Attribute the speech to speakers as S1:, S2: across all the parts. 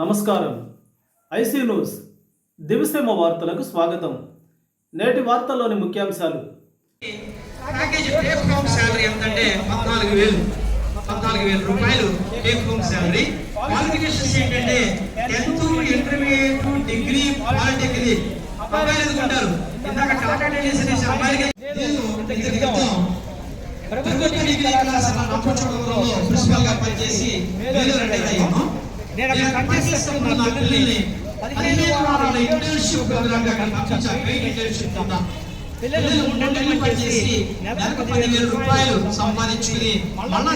S1: నమస్కారం. IC news. దివిసేమ వార్తలకు స్వాగతం. నేటి వార్తల్లోని ముఖ్యాంశాలు.
S2: ప్యాకేజ్ టేక్ హోమ్ శాలరీ ఎంతంటే పద్నాలుగు వేలు. పద్నాలుగు వేల రూపాయలు టేక్ హోమ్ శాలరీ. క్వాలిఫికేషన్స్ ఏంటంటే టెన్త్ ఇంటర్మీడియట్ డిగ్రీ పాలిటెక్నిక్. అబ్బాయిలు ఎందుకుంటారు ఇందాక టాటా అబ్బాయిలకి నేను ఇంతకు క్రితం ప్రభుత్వ డిగ్రీ కళాశాల ప్రిన్సిపల్గా పనిచేసి వేలు రిటైర్ అయ్యాను నేను అక్కడ పనిచేస్తున్న నా పిల్లల్ని పదిహేను వారాల ఇంటర్న్షిప్ ప్రోగ్రామ్గా పంపించాను పెయిడ్ ఇంటర్న్షిప్ కింద పిల్లలు మూడు నెలలు పనిచేసి నెలకు పదివేల రూపాయలు సంపాదించుకుని మళ్ళా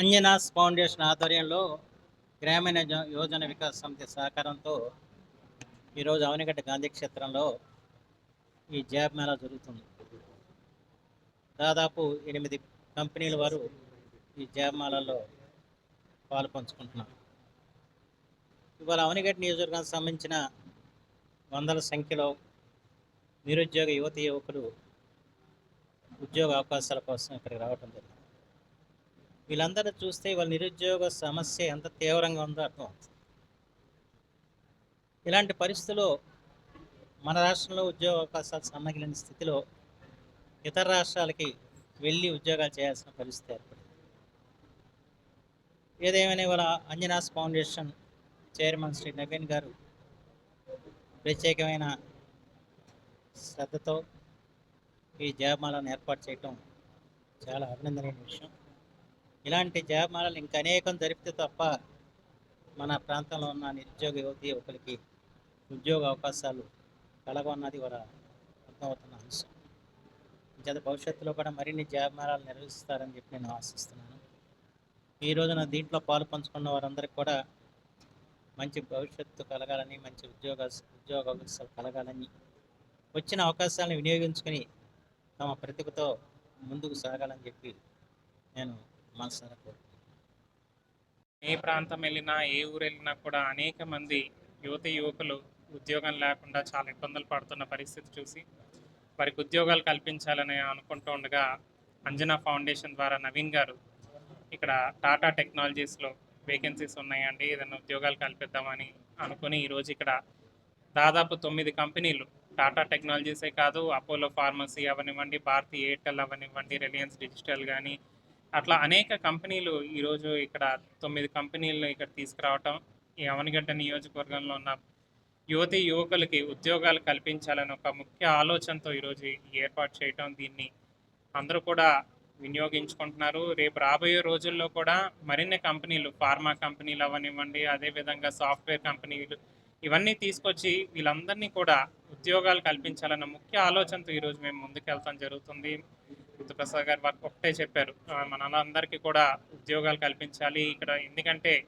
S3: అంజనాస్ ఫౌండేషన్ ఆధ్వర్యంలో గ్రామీణ యోజన వికాస్ సమితి సహకారంతో ఈరోజు అవనిగడ్డ గాంధీ క్షేత్రంలో ఈ జాబ్ మేళా జరుగుతుంది. దాదాపు ఎనిమిది కంపెనీల వారు ఈ జాబ్ మేళాలో పాలు పంచుకుంటున్నారు. ఇవాళ అవనిగడ్డ నియోజకవర్గానికి సంబంధించిన వందల సంఖ్యలో నిరుద్యోగ యువతి యువకులు ఉద్యోగ అవకాశాల కోసం ఇక్కడికి రావడం జరిగింది. వీళ్ళందరూ చూస్తే వాళ్ళ నిరుద్యోగ సమస్య ఎంత తీవ్రంగా ఉందో అర్థం ఇలాంటి పరిస్థితుల్లో మన రాష్ట్రంలో ఉద్యోగ అవకాశాలు సన్నగిలిన స్థితిలో ఇతర రాష్ట్రాలకి వెళ్ళి ఉద్యోగాలు చేయాల్సిన పరిస్థితి ఏర్పడింది. ఏదేమైనా ఇవాళ అంజనాస్ ఫౌండేషన్ చైర్మన్ శ్రీ నవీన్ గారు ప్రత్యేకమైన శ్రద్ధతో ఈ జాబ్మాలను ఏర్పాటు చేయటం చాలా అభినందనీయ విషయం. ఇలాంటి జాబమాలలు ఇంకా అనేకం జరిపితే తప్ప మన ప్రాంతంలో ఉన్న నిరుద్యోగ యువతి యువకులకి ఉద్యోగ అవకాశాలు కలగన్నది వాళ్ళ అర్థమవుతున్న అంశం. ఇంకేత భవిష్యత్తులో కూడా మరిన్ని జాబమాలాలు నిర్వహిస్తారని చెప్పి నేను ఆశిస్తున్నాను. ఈ రోజున దీంట్లో పాలు పంచుకున్న వారందరికీ కూడా మంచి భవిష్యత్తు కలగాలని మంచి ఉద్యోగ ఉద్యోగ అవకాశాలు కలగాలని వచ్చిన అవకాశాలను వినియోగించుకొని తమ ప్రతిభతో ముందుకు సాగాలని చెప్పి నేను మనసారా కోరుకుంటున్నాను
S4: ఏ ప్రాంతం వెళ్ళినా ఏ ఊరు వెళ్ళినా కూడా అనేక మంది యువతి యువకులు ఉద్యోగం లేకుండా చాలా ఇబ్బందులు పడుతున్న పరిస్థితి చూసి వారికి ఉద్యోగాలు కల్పించాలని అనుకుంటూ ఉండగా అంజనా ఫౌండేషన్ ద్వారా నవీన్ గారు ఇక్కడ టాటా టెక్నాలజీస్లో వేకెన్సీస్ ఉన్నాయండి ఏదైనా ఉద్యోగాలు కల్పిద్దామని అనుకుని ఈరోజు ఇక్కడ దాదాపు తొమ్మిది కంపెనీలు టాటా టెక్నాలజీసే కాదు అపోలో ఫార్మసీ అవనివ్వండి భారతీ ఎయిర్టెల్ అవనివ్వండి రిలయన్స్ డిజిటల్ కానీ అట్లా అనేక కంపెనీలు ఈరోజు ఇక్కడ తొమ్మిది కంపెనీలను ఇక్కడ తీసుకురావటం ఈ అవనిగడ్డ నియోజకవర్గంలో ఉన్న యువతి యువకులకి ఉద్యోగాలు కల్పించాలని ఒక ముఖ్య ఆలోచనతో ఈరోజు ఏర్పాటు చేయటం దీన్ని అందరూ కూడా వినియోగించుకుంటున్నారు. రేపు రాబోయే రోజుల్లో కూడా మరిన్ని కంపెనీలు ఫార్మా కంపెనీలు అవనివ్వండి అదేవిధంగా సాఫ్ట్వేర్ కంపెనీలు ఇవన్నీ తీసుకొచ్చి వీళ్ళందరినీ కూడా ఉద్యోగాలు కల్పించాలన్న ముఖ్య ఆలోచనతో ఈరోజు మేము ముందుకెళ్తాం జరుగుతుంది. ప్రసాద్ గారు వారు ఒకటే చెప్పారు. ఆ, మనందరికీ కూడా ఉద్యోగాలు కల్పించాలి. ఇక్కడ ఎందుకంటే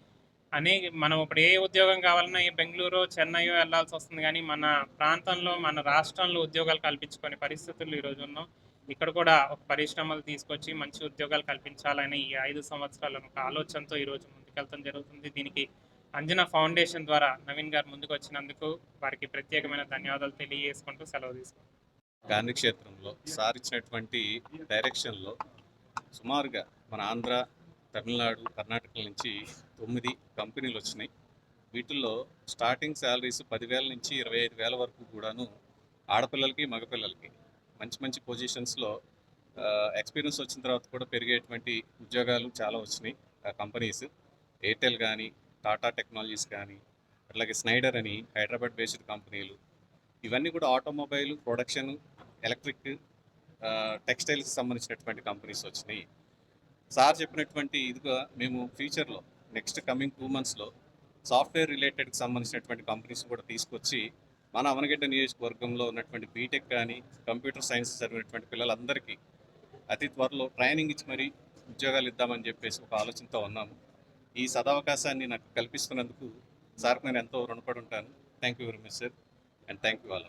S4: అనేక మనం ఇప్పుడు ఏ ఉద్యోగం కావాలన్నా ఏ బెంగళూరు చెన్నైయో వెళ్ళాల్సి వస్తుంది కానీ మన ప్రాంతంలో మన రాష్ట్రంలో ఉద్యోగాలు కల్పించుకునే పరిస్థితులు ఈరోజు ఉన్నాం. ఇక్కడ కూడా ఒక పరిశ్రమలు తీసుకొచ్చి మంచి ఉద్యోగాలు కల్పించాలని ఈ ఐదు సంవత్సరాలను ఒక ఆలోచనతో ఈరోజు ముందుకెళ్తాం జరుగుతుంది. దీనికి అంజనా ఫౌండేషన్ ద్వారా నవీన్ గారు ముందుకు వచ్చినందుకు వారికి ప్రత్యేకమైన ధన్యవాదాలు తెలియజేసుకుంటూ సెలవు తీసుకుంటాం
S5: గాంధీ క్షేత్రంలో సార్ ఇచ్చినటువంటి డైరెక్షన్లో సుమారుగా మన ఆంధ్ర తమిళనాడు కర్ణాటక నుంచి తొమ్మిది కంపెనీలు వచ్చినాయి. వీటిల్లో స్టార్టింగ్ శాలరీస్ పదివేల నుంచి ఇరవై ఐదు వేల వరకు కూడాను ఆడపిల్లలకి మగపిల్లలకి మంచి మంచి పొజిషన్స్లో ఎక్స్పీరియన్స్ వచ్చిన తర్వాత కూడా పెరిగేటువంటి ఉద్యోగాలు చాలా వచ్చినాయి. ఆ కంపెనీస్ ఎయిర్టెల్ కానీ టాటా టెక్నాలజీస్ కానీ అట్లాగే స్నైడర్ అని హైదరాబాద్ బేస్డ్ కంపెనీలు ఇవన్నీ కూడా ఆటోమొబైల్ ప్రొడక్షన్ ఎలక్ట్రిక్ టెక్స్టైల్స్కి సంబంధించినటువంటి కంపెనీస్ వచ్చినాయి. సార్ చెప్పినటువంటి ఇదిగా మేము ఫ్యూచర్లో నెక్స్ట్ కమింగ్ టూ మంత్స్లో సాఫ్ట్వేర్ రిలేటెడ్కి సంబంధించినటువంటి కంపెనీస్ కూడా తీసుకొచ్చి మన అవనగడ్డ నియోజకవర్గంలో ఉన్నటువంటి బీటెక్ కానీ కంప్యూటర్ సైన్స్ చదివినటువంటి పిల్లలందరికీ అతి త్వరలో ట్రైనింగ్ ఇచ్చి మరీ ఉద్యోగాలు ఇద్దామని చెప్పేసి ఒక ఆలోచనతో ఉన్నాము. ఈ సదవకాశాన్ని నాకు కల్పిస్తున్నందుకు సార్కి నేను ఎంతో రుణపడి ఉంటాను. Thank you very much sir. and thank you all.